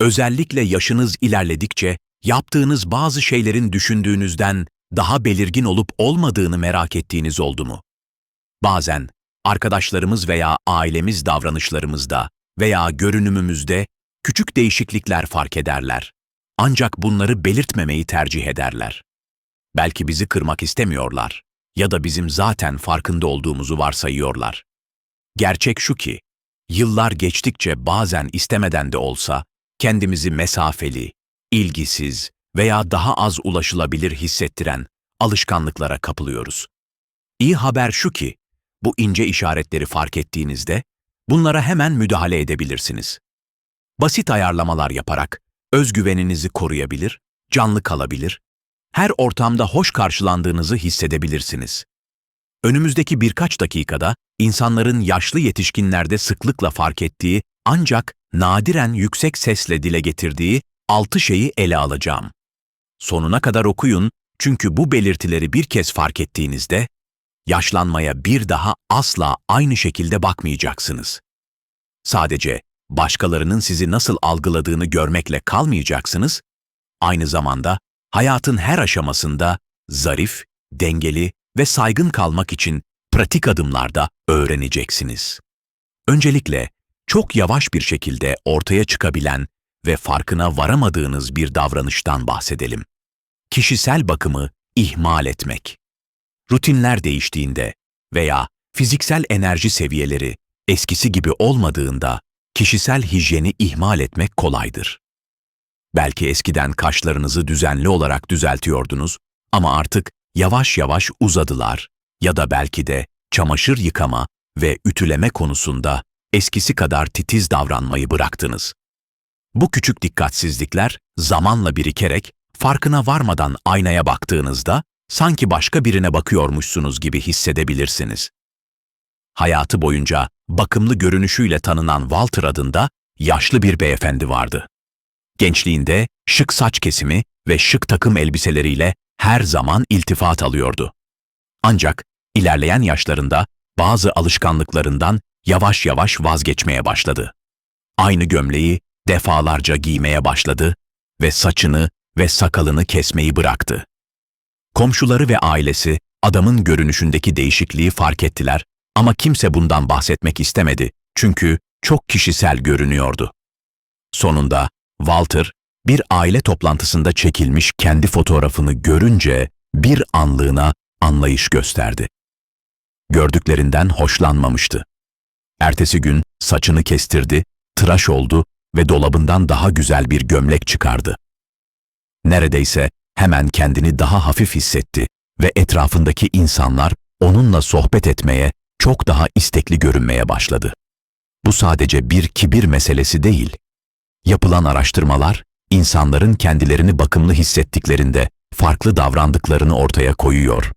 Özellikle yaşınız ilerledikçe yaptığınız bazı şeylerin düşündüğünüzden daha belirgin olup olmadığını merak ettiğiniz oldu mu? Bazen arkadaşlarımız veya ailemiz davranışlarımızda veya görünümümüzde küçük değişiklikler fark ederler. Ancak bunları belirtmemeyi tercih ederler. Belki bizi kırmak istemiyorlar ya da bizim zaten farkında olduğumuzu varsayıyorlar. Gerçek şu ki, yıllar geçtikçe bazen istemeden de olsa kendimizi mesafeli, ilgisiz veya daha az ulaşılabilir hissettiren alışkanlıklara kapılıyoruz. İyi haber şu ki, bu ince işaretleri fark ettiğinizde bunlara hemen müdahale edebilirsiniz. Basit ayarlamalar yaparak özgüveninizi koruyabilir, canlı kalabilir, her ortamda hoş karşılandığınızı hissedebilirsiniz. Önümüzdeki birkaç dakikada insanların yaşlı yetişkinlerde sıklıkla fark ettiği ancak nadiren yüksek sesle dile getirdiği altı şeyi ele alacağım. Sonuna kadar okuyun çünkü bu belirtileri bir kez fark ettiğinizde yaşlanmaya bir daha asla aynı şekilde bakmayacaksınız. Sadece başkalarının sizi nasıl algıladığını görmekle kalmayacaksınız, aynı zamanda hayatın her aşamasında zarif, dengeli ve saygın kalmak için pratik adımlarda öğreneceksiniz. Öncelikle çok yavaş bir şekilde ortaya çıkabilen ve farkına varamadığınız bir davranıştan bahsedelim. Kişisel bakımı ihmal etmek. Rutinler değiştiğinde veya fiziksel enerji seviyeleri eskisi gibi olmadığında kişisel hijyeni ihmal etmek kolaydır. Belki eskiden kaşlarınızı düzenli olarak düzeltiyordunuz ama artık yavaş yavaş uzadılar ya da belki de çamaşır yıkama ve ütüleme konusunda eskisi kadar titiz davranmayı bıraktınız. Bu küçük dikkatsizlikler zamanla birikerek farkına varmadan aynaya baktığınızda sanki başka birine bakıyormuşsunuz gibi hissedebilirsiniz. Hayatı boyunca bakımlı görünüşüyle tanınan Walter adında yaşlı bir beyefendi vardı. Gençliğinde şık saç kesimi ve şık takım elbiseleriyle her zaman iltifat alıyordu. Ancak ilerleyen yaşlarında bazı alışkanlıklarından yavaş yavaş vazgeçmeye başladı. Aynı gömleği defalarca giymeye başladı ve saçını ve sakalını kesmeyi bıraktı. Komşuları ve ailesi adamın görünüşündeki değişikliği fark ettiler ama kimse bundan bahsetmek istemedi çünkü çok kişisel görünüyordu. Sonunda Walter bir aile toplantısında çekilmiş kendi fotoğrafını görünce bir anlığına anlayış gösterdi. Gördüklerinden hoşlanmamıştı. Ertesi gün saçını kestirdi, tıraş oldu ve dolabından daha güzel bir gömlek çıkardı. Neredeyse hemen kendini daha hafif hissetti ve etrafındaki insanlar onunla sohbet etmeye, çok daha istekli görünmeye başladı. Bu sadece bir kibir meselesi değil. Yapılan araştırmalar, insanların kendilerini bakımlı hissettiklerinde farklı davrandıklarını ortaya koyuyor.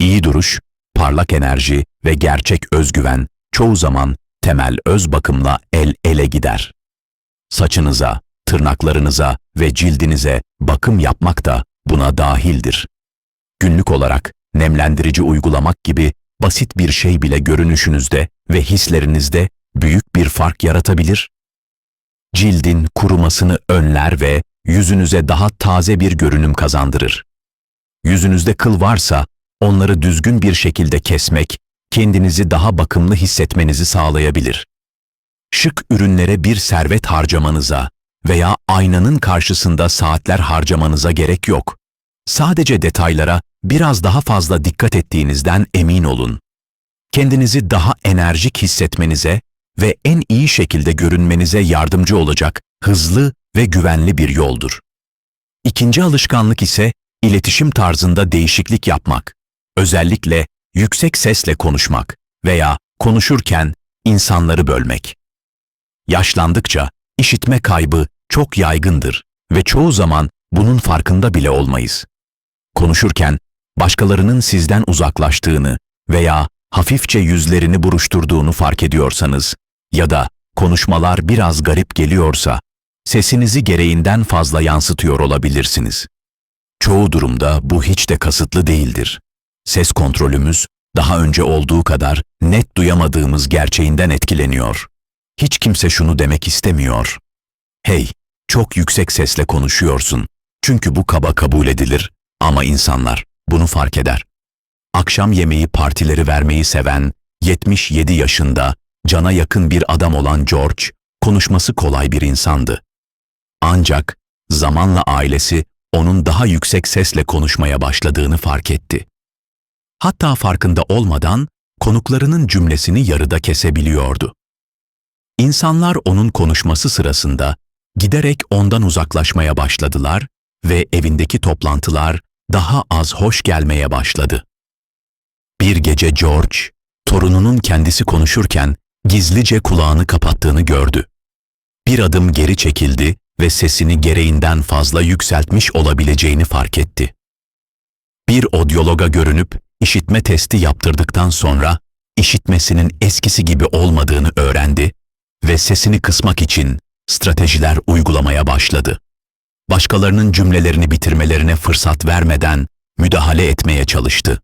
İyi duruş, parlak enerji ve gerçek özgüven çoğu zaman temel öz bakımla el ele gider. Saçınıza, tırnaklarınıza ve cildinize bakım yapmak da buna dahildir. Günlük olarak nemlendirici uygulamak gibi basit bir şey bile görünüşünüzde ve hislerinizde büyük bir fark yaratabilir. Cildin kurumasını önler ve yüzünüze daha taze bir görünüm kazandırır. Yüzünüzde kıl varsa onları düzgün bir şekilde kesmek kendinizi daha bakımlı hissetmenizi sağlayabilir. Şık ürünlere bir servet harcamanıza veya aynanın karşısında saatler harcamanıza gerek yok. Sadece detaylara biraz daha fazla dikkat ettiğinizden emin olun. Kendinizi daha enerjik hissetmenize ve en iyi şekilde görünmenize yardımcı olacak hızlı ve güvenli bir yoldur. İkinci alışkanlık ise iletişim tarzında değişiklik yapmak. Özellikle yüksek sesle konuşmak veya konuşurken insanları bölmek. Yaşlandıkça işitme kaybı çok yaygındır ve çoğu zaman bunun farkında bile olmayız. Konuşurken başkalarının sizden uzaklaştığını veya hafifçe yüzlerini buruşturduğunu fark ediyorsanız ya da konuşmalar biraz garip geliyorsa sesinizi gereğinden fazla yansıtıyor olabilirsiniz. Çoğu durumda bu hiç de kasıtlı değildir. Ses kontrolümüz daha önce olduğu kadar net duyamadığımız gerçeğinden etkileniyor. Hiç kimse şunu demek istemiyor. Hey, Çok yüksek sesle konuşuyorsun. Çünkü bu kaba kabul edilir ama insanlar bunu fark eder. Akşam yemeği partileri vermeyi seven, 77 yaşında, cana yakın bir adam olan George, konuşması kolay bir insandı. Ancak zamanla ailesi onun daha yüksek sesle konuşmaya başladığını fark etti. Hatta farkında olmadan konuklarının cümlesini yarıda kesebiliyordu. İnsanlar onun konuşması sırasında giderek ondan uzaklaşmaya başladılar ve evindeki toplantılar daha az hoş gelmeye başladı. Bir gece George, torununun kendisi konuşurken gizlice kulağını kapattığını gördü. Bir adım geri çekildi ve sesini gereğinden fazla yükseltmiş olabileceğini fark etti. Bir odyologa görünüp işitme testi yaptırdıktan sonra işitmesinin eskisi gibi olmadığını öğrendi ve sesini kısmak için stratejiler uygulamaya başladı. Başkalarının cümlelerini bitirmelerine fırsat vermeden müdahale etmeye çalıştı.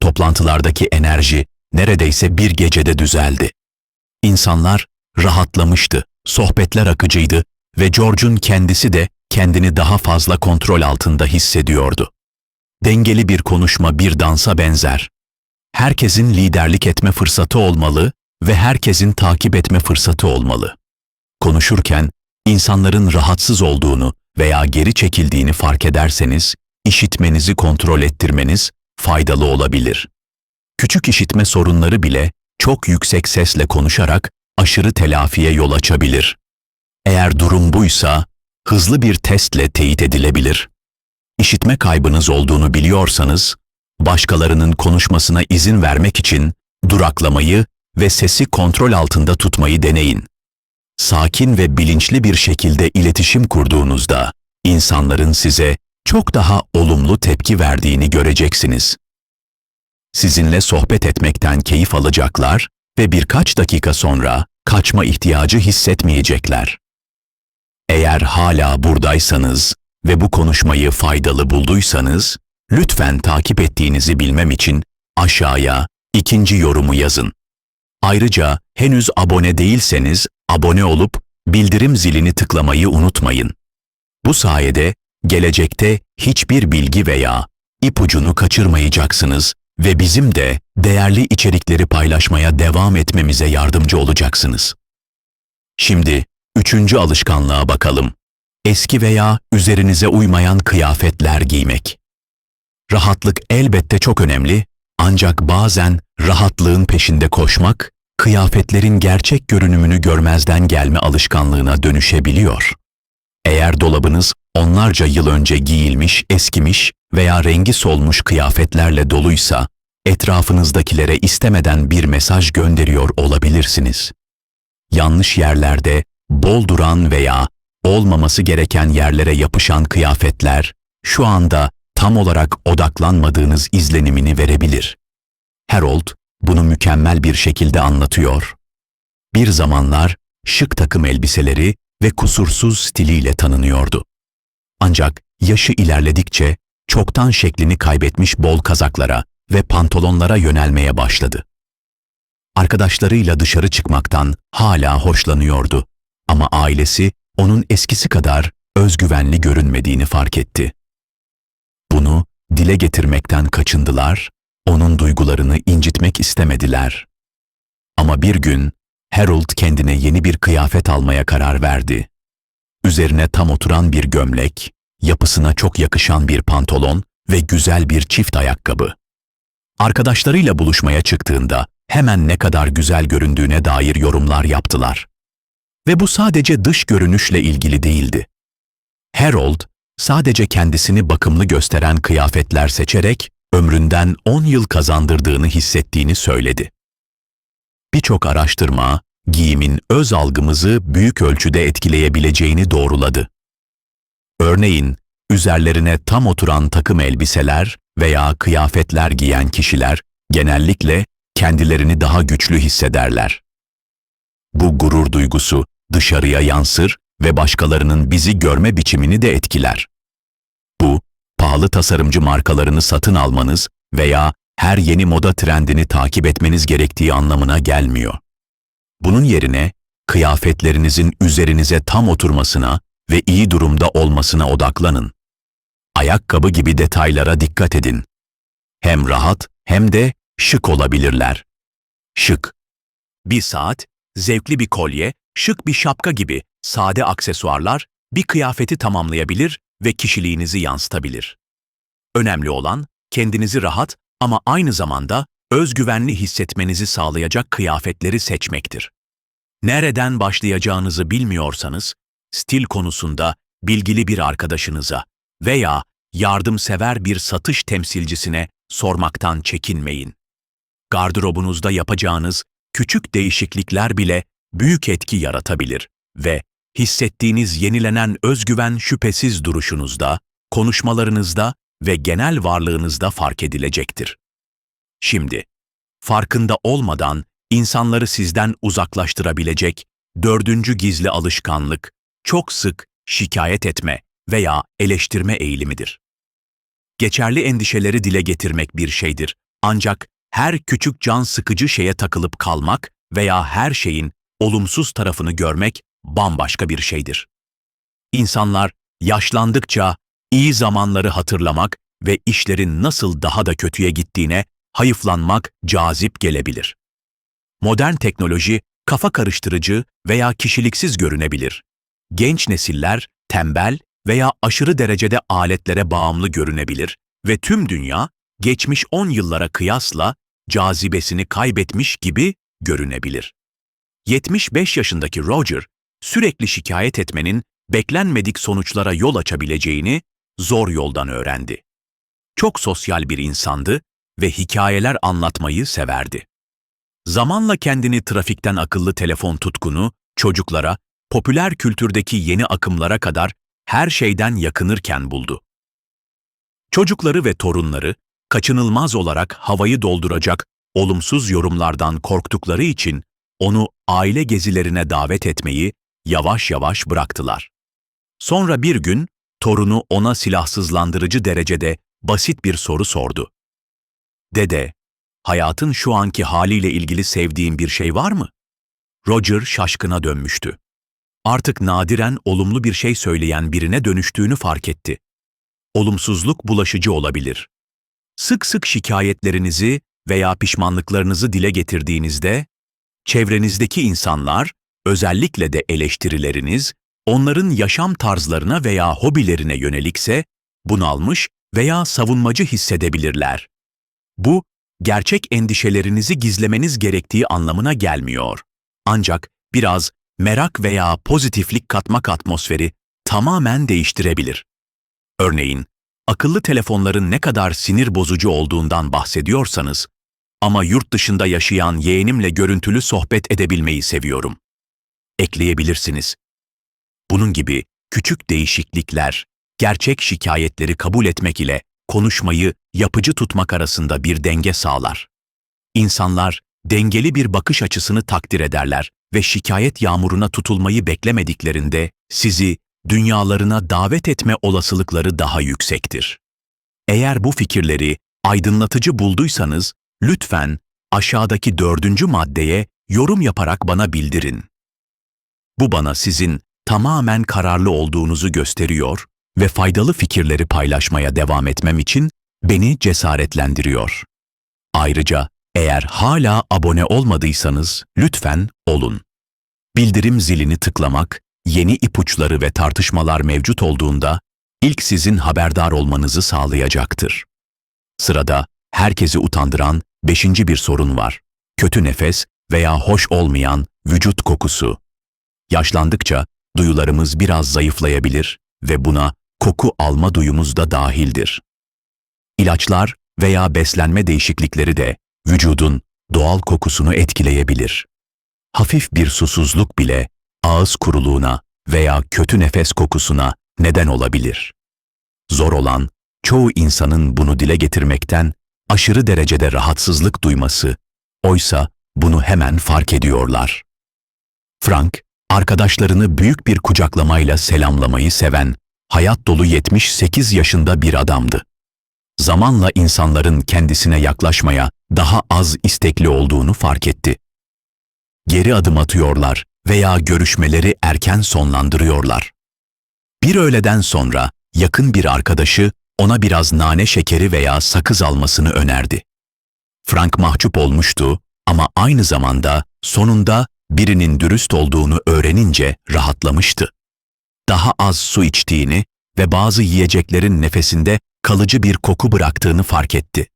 Toplantılardaki enerji neredeyse bir gecede düzeldi. İnsanlar rahatlamıştı, sohbetler akıcıydı ve George'un kendisi de kendini daha fazla kontrol altında hissediyordu. Dengeli bir konuşma bir dansa benzer. Herkesin liderlik etme fırsatı olmalı ve herkesin takip etme fırsatı olmalı. Konuşurken insanların rahatsız olduğunu veya geri çekildiğini fark ederseniz, işitmenizi kontrol ettirmeniz faydalı olabilir. Küçük işitme sorunları bile çok yüksek sesle konuşarak aşırı telafiye yol açabilir. Eğer durum buysa, hızlı bir testle teyit edilebilir. İşitme kaybınız olduğunu biliyorsanız, başkalarının konuşmasına izin vermek için duraklamayı ve sesi kontrol altında tutmayı deneyin. Sakin ve bilinçli bir şekilde iletişim kurduğunuzda, insanların size çok daha olumlu tepki verdiğini göreceksiniz. Sizinle sohbet etmekten keyif alacaklar ve birkaç dakika sonra kaçma ihtiyacı hissetmeyecekler. Eğer hala buradaysanız ve bu konuşmayı faydalı bulduysanız, lütfen takip ettiğinizi bilmem için aşağıya ikinci yorumu yazın. Ayrıca henüz abone değilseniz abone olup bildirim zilini tıklamayı unutmayın. Bu sayede gelecekte hiçbir bilgi veya ipucunu kaçırmayacaksınız ve bizim de değerli içerikleri paylaşmaya devam etmemize yardımcı olacaksınız. Şimdi üçüncü alışkanlığa bakalım. Eski veya üzerinize uymayan kıyafetler giymek. Rahatlık elbette çok önemli ancak bazen rahatlığın peşinde koşmak, kıyafetlerin gerçek görünümünü görmezden gelme alışkanlığına dönüşebiliyor. Eğer dolabınız onlarca yıl önce giyilmiş, eskimiş veya rengi solmuş kıyafetlerle doluysa, etrafınızdakilere istemeden bir mesaj gönderiyor olabilirsiniz. Yanlış yerlerde, bol duran veya olmaması gereken yerlere yapışan kıyafetler, şu anda tam olarak odaklanmadığınız izlenimini verebilir. Harold bunu mükemmel bir şekilde anlatıyor. Bir zamanlar şık takım elbiseleri ve kusursuz stiliyle tanınıyordu. Ancak yaşı ilerledikçe çoktan şeklini kaybetmiş bol kazaklara ve pantolonlara yönelmeye başladı. Arkadaşlarıyla dışarı çıkmaktan hala hoşlanıyordu ama ailesi onun eskisi kadar özgüvenli görünmediğini fark etti. Bunu dile getirmekten kaçındılar, onun duygularını incitmek istemediler. Ama bir gün Harold kendine yeni bir kıyafet almaya karar verdi. Üzerine tam oturan bir gömlek, yapısına çok yakışan bir pantolon ve güzel bir çift ayakkabı. Arkadaşlarıyla buluşmaya çıktığında hemen ne kadar güzel göründüğüne dair yorumlar yaptılar. Ve bu sadece dış görünüşle ilgili değildi. Harold, sadece kendisini bakımlı gösteren kıyafetler seçerek ömründen 10 yıl kazandırdığını hissettiğini söyledi. Birçok araştırma, giyimin öz algımızı büyük ölçüde etkileyebileceğini doğruladı. Örneğin, üzerlerine tam oturan takım elbiseler veya kıyafetler giyen kişiler genellikle kendilerini daha güçlü hissederler. Bu gurur duygusu dışarıya yansır ve başkalarının bizi görme biçimini de etkiler. Bu, pahalı tasarımcı markalarını satın almanız veya her yeni moda trendini takip etmeniz gerektiği anlamına gelmiyor. Bunun yerine kıyafetlerinizin üzerinize tam oturmasına ve iyi durumda olmasına odaklanın. Ayakkabı gibi detaylara dikkat edin. Hem rahat hem de şık olabilirler. Şık. Bir saat, zevkli bir kolye, şık bir şapka gibi sade aksesuarlar bir kıyafeti tamamlayabilir ve kişiliğinizi yansıtabilir. Önemli olan kendinizi rahat ama aynı zamanda özgüvenli hissetmenizi sağlayacak kıyafetleri seçmektir. Nereden başlayacağınızı bilmiyorsanız, stil konusunda bilgili bir arkadaşınıza veya yardımsever bir satış temsilcisine sormaktan çekinmeyin. Gardırobunuzda yapacağınız küçük değişiklikler bile büyük etki yaratabilir ve hissettiğiniz yenilenen özgüven şüphesiz duruşunuzda, konuşmalarınızda ve genel varlığınızda fark edilecektir. Şimdi, farkında olmadan insanları sizden uzaklaştırabilecek dördüncü gizli alışkanlık, çok sık şikayet etme veya eleştirme eğilimidir. Geçerli endişeleri dile getirmek bir şeydir. Ancak her küçük can sıkıcı şeye takılıp kalmak veya her şeyin olumsuz tarafını görmek bambaşka bir şeydir. İnsanlar yaşlandıkça iyi zamanları hatırlamak ve işlerin nasıl daha da kötüye gittiğine hayıflanmak cazip gelebilir. Modern teknoloji kafa karıştırıcı veya kişiliksiz görünebilir. Genç nesiller tembel veya aşırı derecede aletlere bağımlı görünebilir ve tüm dünya geçmiş 10 yıllara kıyasla cazibesini kaybetmiş gibi görünebilir. 75 yaşındaki Roger, sürekli şikayet etmenin beklenmedik sonuçlara yol açabileceğini zor yoldan öğrendi. Çok sosyal bir insandı ve hikayeler anlatmayı severdi. Zamanla kendini trafikten akıllı telefon tutkunu, çocuklara, popüler kültürdeki yeni akımlara kadar her şeyden yakınırken buldu. Çocukları ve torunları kaçınılmaz olarak havayı dolduracak olumsuz yorumlardan korktukları için onu aile gezilerine davet etmeyi yavaş yavaş bıraktılar. Sonra bir gün torunu ona silahsızlandırıcı derecede basit bir soru sordu. Dede, hayatın şu anki haliyle ilgili sevdiğin bir şey var mı? Roger şaşkına dönmüştü. Artık nadiren olumlu bir şey söyleyen birine dönüştüğünü fark etti. Olumsuzluk bulaşıcı olabilir. Sık sık şikayetlerinizi veya pişmanlıklarınızı dile getirdiğinizde, çevrenizdeki insanlar, özellikle de eleştirileriniz, onların yaşam tarzlarına veya hobilerine yönelikse, bunalmış veya savunmacı hissedebilirler. Bu, gerçek endişelerinizi gizlemeniz gerektiği anlamına gelmiyor. Ancak biraz merak veya pozitiflik katmak atmosferi tamamen değiştirebilir. Örneğin, akıllı telefonların ne kadar sinir bozucu olduğundan bahsediyorsanız, ama yurt dışında yaşayan yeğenimle görüntülü sohbet edebilmeyi seviyorum. Ekleyebilirsiniz. Bunun gibi küçük değişiklikler, gerçek şikayetleri kabul etmek ile konuşmayı yapıcı tutmak arasında bir denge sağlar. İnsanlar dengeli bir bakış açısını takdir ederler ve şikayet yağmuruna tutulmayı beklemediklerinde sizi dünyalarına davet etme olasılıkları daha yüksektir. Eğer bu fikirleri aydınlatıcı bulduysanız lütfen aşağıdaki dördüncü maddeye yorum yaparak bana bildirin. Bu bana sizin tamamen kararlı olduğunuzu gösteriyor ve faydalı fikirleri paylaşmaya devam etmem için beni cesaretlendiriyor. Ayrıca eğer hala abone olmadıysanız lütfen olun. Bildirim zilini tıklamak, yeni ipuçları ve tartışmalar mevcut olduğunda ilk sizin haberdar olmanızı sağlayacaktır. Sırada herkesi utandıran beşinci bir sorun var. Kötü nefes veya hoş olmayan vücut kokusu. Yaşlandıkça duyularımız biraz zayıflayabilir ve buna koku alma duyumuz da dahildir. İlaçlar veya beslenme değişiklikleri de vücudun doğal kokusunu etkileyebilir. Hafif bir susuzluk bile ağız kuruluğuna veya kötü nefes kokusuna neden olabilir. Zor olan, çoğu insanın bunu dile getirmekten aşırı derecede rahatsızlık duyması, oysa bunu hemen fark ediyorlar. Frank, arkadaşlarını büyük bir kucaklamayla selamlamayı seven, hayat dolu 78 yaşında bir adamdı. Zamanla insanların kendisine yaklaşmaya daha az istekli olduğunu fark etti. Geri adım atıyorlar veya görüşmeleri erken sonlandırıyorlar. Bir öğleden sonra yakın bir arkadaşı ona biraz nane şekeri veya sakız almasını önerdi. Frank mahcup olmuştu ama aynı zamanda sonunda birinin dürüst olduğunu öğrenince rahatlamıştı. Daha az su içtiğini ve bazı yiyeceklerin nefesinde kalıcı bir koku bıraktığını fark etti.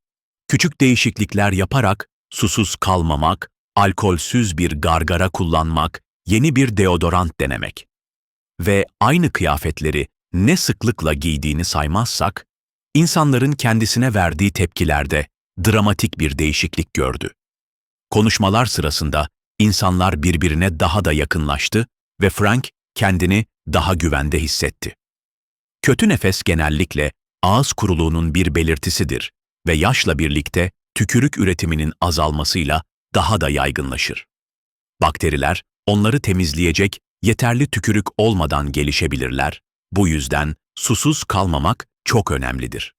Küçük değişiklikler yaparak susuz kalmamak, alkolsüz bir gargara kullanmak, yeni bir deodorant denemek ve aynı kıyafetleri ne sıklıkla giydiğini saymazsak, insanların kendisine verdiği tepkilerde dramatik bir değişiklik gördü. Konuşmalar sırasında insanlar birbirine daha da yakınlaştı ve Frank kendini daha güvende hissetti. Kötü nefes genellikle ağız kuruluğunun bir belirtisidir ve yaşla birlikte tükürük üretiminin azalmasıyla daha da yaygınlaşır. Bakteriler onları temizleyecek yeterli tükürük olmadan gelişebilirler. Bu yüzden susuz kalmamak çok önemlidir.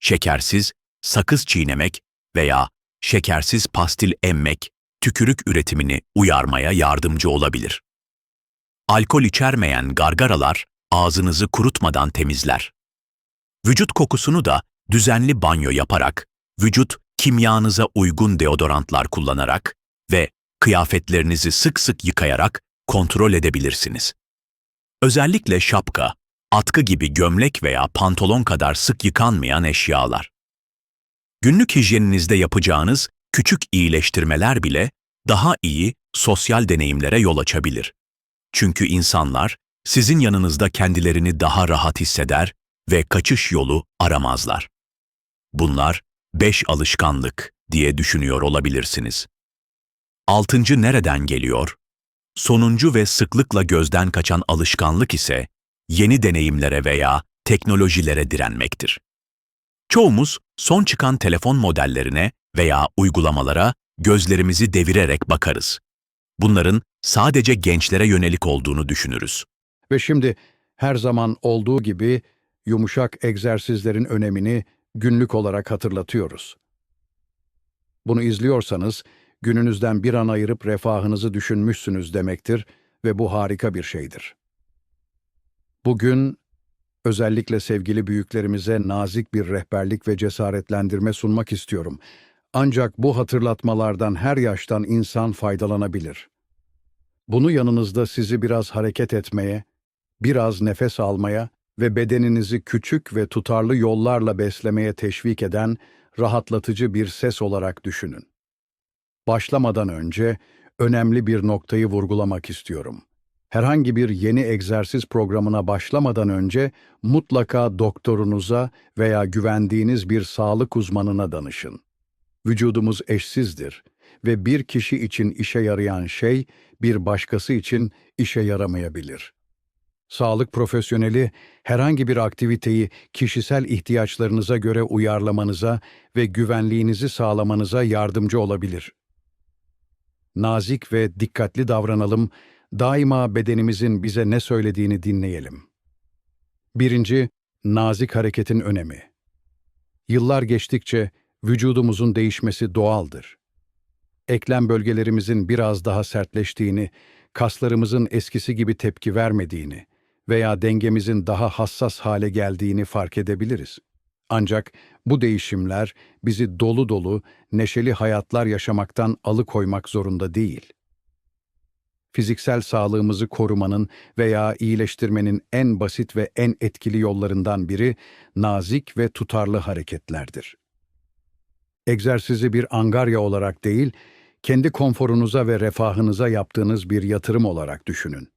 Şekersiz, sakız çiğnemek veya şekersiz pastil emmek tükürük üretimini uyarmaya yardımcı olabilir. Alkol içermeyen gargaralar ağzınızı kurutmadan temizler. Vücut kokusunu da düzenli banyo yaparak, vücut kimyanıza uygun deodorantlar kullanarak ve kıyafetlerinizi sık sık yıkayarak kontrol edebilirsiniz. Özellikle şapka, atkı gibi gömlek veya pantolon kadar sık yıkanmayan eşyalar. Günlük hijyeninizde yapacağınız küçük iyileştirmeler bile daha iyi sosyal deneyimlere yol açabilir. Çünkü insanlar sizin yanınızda kendilerini daha rahat hisseder ve kaçış yolu aramazlar. Bunlar beş alışkanlık diye düşünüyor olabilirsiniz. Altıncı nereden geliyor? Sonuncu ve sıklıkla gözden kaçan alışkanlık ise yeni deneyimlere veya teknolojilere direnmektir. Çoğumuz son çıkan telefon modellerine veya uygulamalara gözlerimizi devirerek bakarız. Bunların sadece gençlere yönelik olduğunu düşünürüz. Ve şimdi her zaman olduğu gibi yumuşak egzersizlerin önemini günlük olarak hatırlatıyoruz. Bunu izliyorsanız gününüzden bir an ayırıp refahınızı düşünmüşsünüz demektir ve bu harika bir şeydir. Bugün özellikle sevgili büyüklerimize nazik bir rehberlik ve cesaretlendirme sunmak istiyorum. Ancak bu hatırlatmalardan her yaştan insan faydalanabilir. Bunu yanınızda sizi biraz hareket etmeye, biraz nefes almaya ve bedeninizi küçük ve tutarlı yollarla beslemeye teşvik eden rahatlatıcı bir ses olarak düşünün. Başlamadan önce önemli bir noktayı vurgulamak istiyorum. Herhangi bir yeni egzersiz programına başlamadan önce mutlaka doktorunuza veya güvendiğiniz bir sağlık uzmanına danışın. Vücudumuz eşsizdir ve bir kişi için işe yarayan şey bir başkası için işe yaramayabilir. Sağlık profesyoneli herhangi bir aktiviteyi kişisel ihtiyaçlarınıza göre uyarlamanıza ve güvenliğinizi sağlamanıza yardımcı olabilir. Nazik ve dikkatli davranalım, daima bedenimizin bize ne söylediğini dinleyelim. Birinci, nazik hareketin önemi. Yıllar geçtikçe vücudumuzun değişmesi doğaldır. Eklem bölgelerimizin biraz daha sertleştiğini, kaslarımızın eskisi gibi tepki vermediğini veya dengemizin daha hassas hale geldiğini fark edebiliriz. Ancak bu değişimler bizi dolu dolu, neşeli hayatlar yaşamaktan alıkoymak zorunda değil. Fiziksel sağlığımızı korumanın veya iyileştirmenin en basit ve en etkili yollarından biri nazik ve tutarlı hareketlerdir. Egzersizi bir angarya olarak değil, kendi konforunuza ve refahınıza yaptığınız bir yatırım olarak düşünün.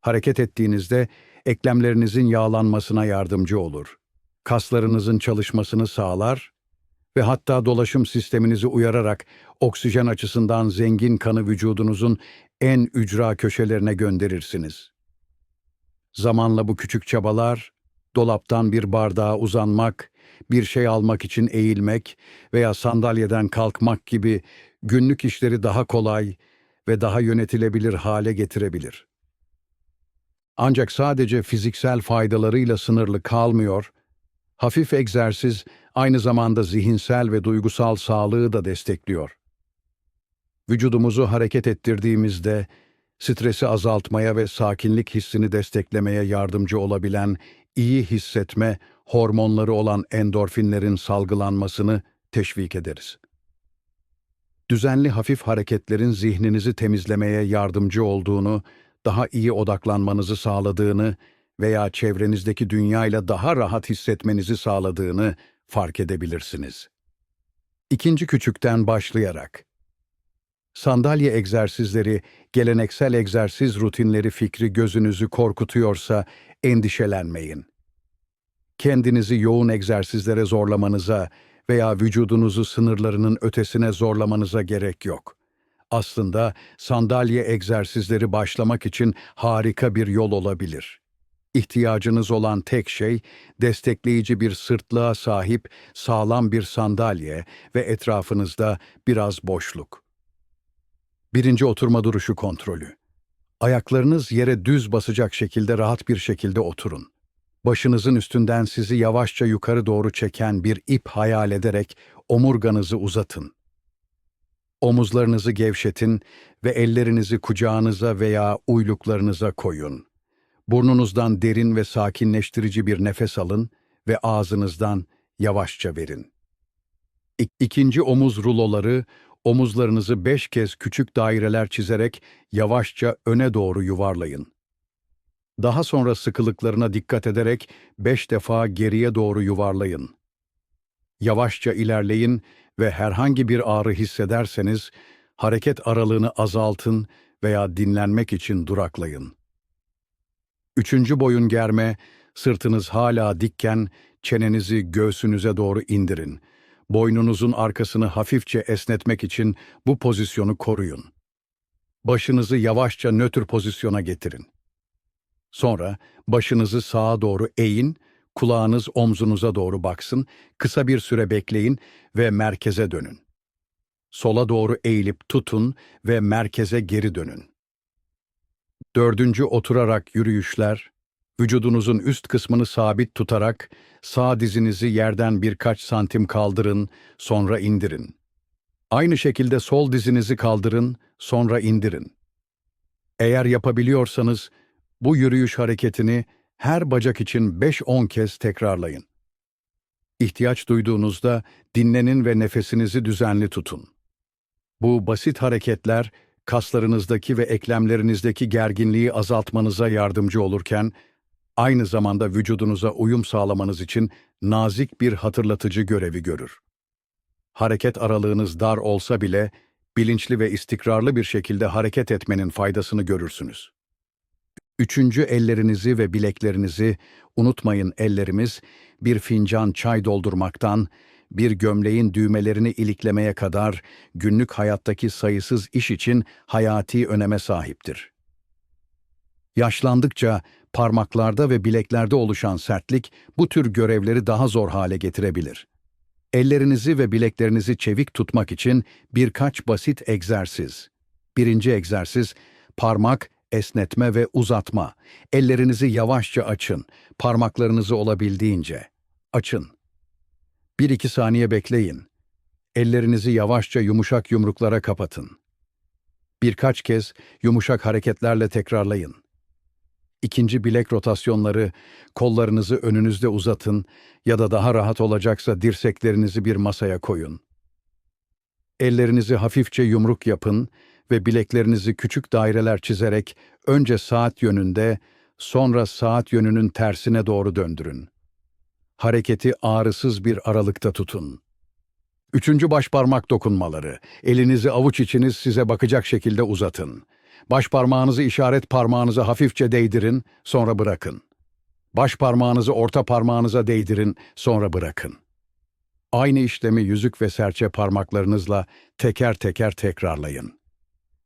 Hareket ettiğinizde eklemlerinizin yağlanmasına yardımcı olur. Kaslarınızın çalışmasını sağlar ve hatta dolaşım sisteminizi uyararak oksijen açısından zengin kanı vücudunuzun en ücra köşelerine gönderirsiniz. Zamanla bu küçük çabalar, dolaptan bir bardağa uzanmak, bir şey almak için eğilmek veya sandalyeden kalkmak gibi günlük işleri daha kolay ve daha yönetilebilir hale getirebilir. Ancak sadece fiziksel faydalarıyla sınırlı kalmıyor, hafif egzersiz aynı zamanda zihinsel ve duygusal sağlığı da destekliyor. Vücudumuzu hareket ettirdiğimizde stresi azaltmaya ve sakinlik hissini desteklemeye yardımcı olabilen iyi hissetme hormonları olan endorfinlerin salgılanmasını teşvik ederiz. Düzenli hafif hareketlerin zihninizi temizlemeye yardımcı olduğunu, daha iyi odaklanmanızı sağladığını veya çevrenizdeki dünyayla daha rahat hissetmenizi sağladığını fark edebilirsiniz. İkinci küçükten başlayarak Sandalye egzersizleri, geleneksel egzersiz rutinleri fikri gözünüzü korkutuyorsa endişelenmeyin. Kendinizi yoğun egzersizlere zorlamanıza veya vücudunuzu sınırlarının ötesine zorlamanıza gerek yok. Aslında sandalye egzersizleri başlamak için harika bir yol olabilir. İhtiyacınız olan tek şey destekleyici bir sırtlığa sahip sağlam bir sandalye ve etrafınızda biraz boşluk. Birinci oturma duruşu kontrolü. Ayaklarınız yere düz basacak şekilde rahat bir şekilde oturun. Başınızın üstünden sizi yavaşça yukarı doğru çeken bir ip hayal ederek omurganızı uzatın. Omuzlarınızı gevşetin ve ellerinizi kucağınıza veya uyluklarınıza koyun. Burnunuzdan derin ve sakinleştirici bir nefes alın ve ağzınızdan yavaşça verin. İk- İkinci omuz ruloları, omuzlarınızı beş kez küçük daireler çizerek yavaşça öne doğru yuvarlayın. Daha sonra sıkılıklarına dikkat ederek beş defa geriye doğru yuvarlayın. Yavaşça ilerleyin ve herhangi bir ağrı hissederseniz hareket aralığını azaltın veya dinlenmek için duraklayın. Üçüncü boyun germe, sırtınız hala dikken çenenizi göğsünüze doğru indirin. Boynunuzun arkasını hafifçe esnetmek için bu pozisyonu koruyun. Başınızı yavaşça nötr pozisyona getirin. Sonra başınızı sağa doğru eğin, kulağınız omzunuza doğru baksın, kısa bir süre bekleyin ve merkeze dönün. Sola doğru eğilip tutun ve merkeze geri dönün. Dördüncü oturarak yürüyüşler, vücudunuzun üst kısmını sabit tutarak sağ dizinizi yerden birkaç santim kaldırın, sonra indirin. Aynı şekilde sol dizinizi kaldırın, sonra indirin. Eğer yapabiliyorsanız bu yürüyüş hareketini her bacak için 5-10 kez tekrarlayın. İhtiyaç duyduğunuzda dinlenin ve nefesinizi düzenli tutun. Bu basit hareketler kaslarınızdaki ve eklemlerinizdeki gerginliği azaltmanıza yardımcı olurken aynı zamanda vücudunuza uyum sağlamanız için nazik bir hatırlatıcı görevi görür. Hareket aralığınız dar olsa bile bilinçli ve istikrarlı bir şekilde hareket etmenin faydasını görürsünüz. Üçüncü ellerinizi ve bileklerinizi unutmayın ellerimiz bir fincan çay doldurmaktan bir gömleğin düğmelerini iliklemeye kadar günlük hayattaki sayısız iş için hayati öneme sahiptir. Yaşlandıkça parmaklarda ve bileklerde oluşan sertlik bu tür görevleri daha zor hale getirebilir. Ellerinizi ve bileklerinizi çevik tutmak için birkaç basit egzersiz. Birinci egzersiz, parmak, esnetme ve uzatma. Ellerinizi yavaşça açın, parmaklarınızı olabildiğince. Açın. 1-2 saniye bekleyin. Ellerinizi yavaşça yumuşak yumruklara kapatın. Birkaç kez yumuşak hareketlerle tekrarlayın. İkinci bilek rotasyonları, kollarınızı önünüzde uzatın ya da daha rahat olacaksa dirseklerinizi bir masaya koyun. Ellerinizi hafifçe yumruk yapın ve bileklerinizi küçük daireler çizerek önce saat yönünde, sonra saat yönünün tersine doğru döndürün. Hareketi ağrısız bir aralıkta tutun. Üçüncü başparmak dokunmaları. Elinizi avuç içiniz size bakacak şekilde uzatın. Baş parmağınızı işaret parmağınıza hafifçe değdirin, sonra bırakın. Baş parmağınızı orta parmağınıza değdirin, sonra bırakın. Aynı işlemi yüzük ve serçe parmaklarınızla teker teker tekrarlayın.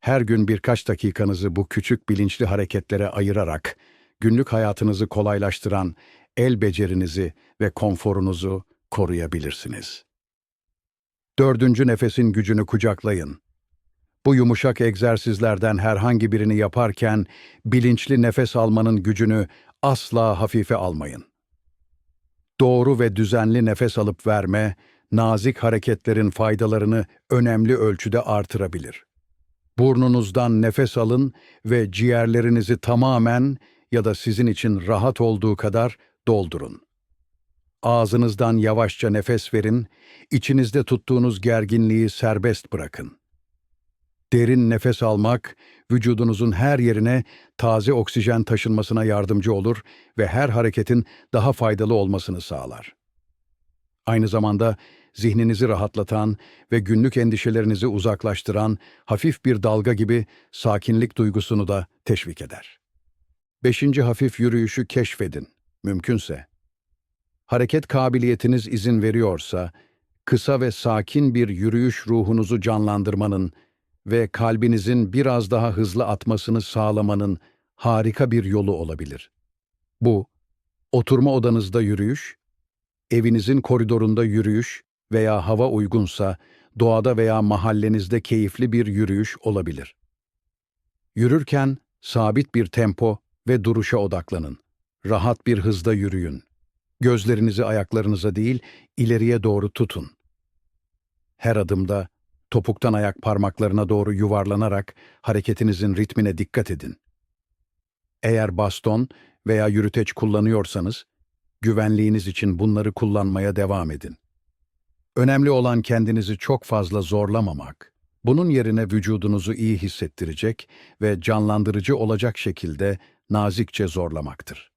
Her gün birkaç dakikanızı bu küçük bilinçli hareketlere ayırarak günlük hayatınızı kolaylaştıran el becerinizi ve konforunuzu koruyabilirsiniz. Dördüncü nefesin gücünü kucaklayın. Bu yumuşak egzersizlerden herhangi birini yaparken bilinçli nefes almanın gücünü asla hafife almayın. Doğru ve düzenli nefes alıp verme, nazik hareketlerin faydalarını önemli ölçüde artırabilir. Burnunuzdan nefes alın ve ciğerlerinizi tamamen ya da sizin için rahat olduğu kadar doldurun. Ağzınızdan yavaşça nefes verin, içinizde tuttuğunuz gerginliği serbest bırakın. Derin nefes almak, vücudunuzun her yerine taze oksijen taşınmasına yardımcı olur ve her hareketin daha faydalı olmasını sağlar. Aynı zamanda zihninizi rahatlatan ve günlük endişelerinizi uzaklaştıran hafif bir dalga gibi sakinlik duygusunu da teşvik eder. Beşinci hafif yürüyüşü keşfedin, mümkünse. Hareket kabiliyetiniz izin veriyorsa, kısa ve sakin bir yürüyüş ruhunuzu canlandırmanın ve kalbinizin biraz daha hızlı atmasını sağlamanın harika bir yolu olabilir. Bu, oturma odanızda yürüyüş, evinizin koridorunda yürüyüş veya hava uygunsa doğada veya mahallenizde keyifli bir yürüyüş olabilir. Yürürken sabit bir tempo ve duruşa odaklanın. Rahat bir hızda yürüyün. Gözlerinizi ayaklarınıza değil, ileriye doğru tutun. Her adımda topuktan ayak parmaklarına doğru yuvarlanarak hareketinizin ritmine dikkat edin. Eğer baston veya yürüteç kullanıyorsanız, güvenliğiniz için bunları kullanmaya devam edin. Önemli olan kendinizi çok fazla zorlamamak. Bunun yerine vücudunuzu iyi hissettirecek ve canlandırıcı olacak şekilde nazikçe zorlamaktır.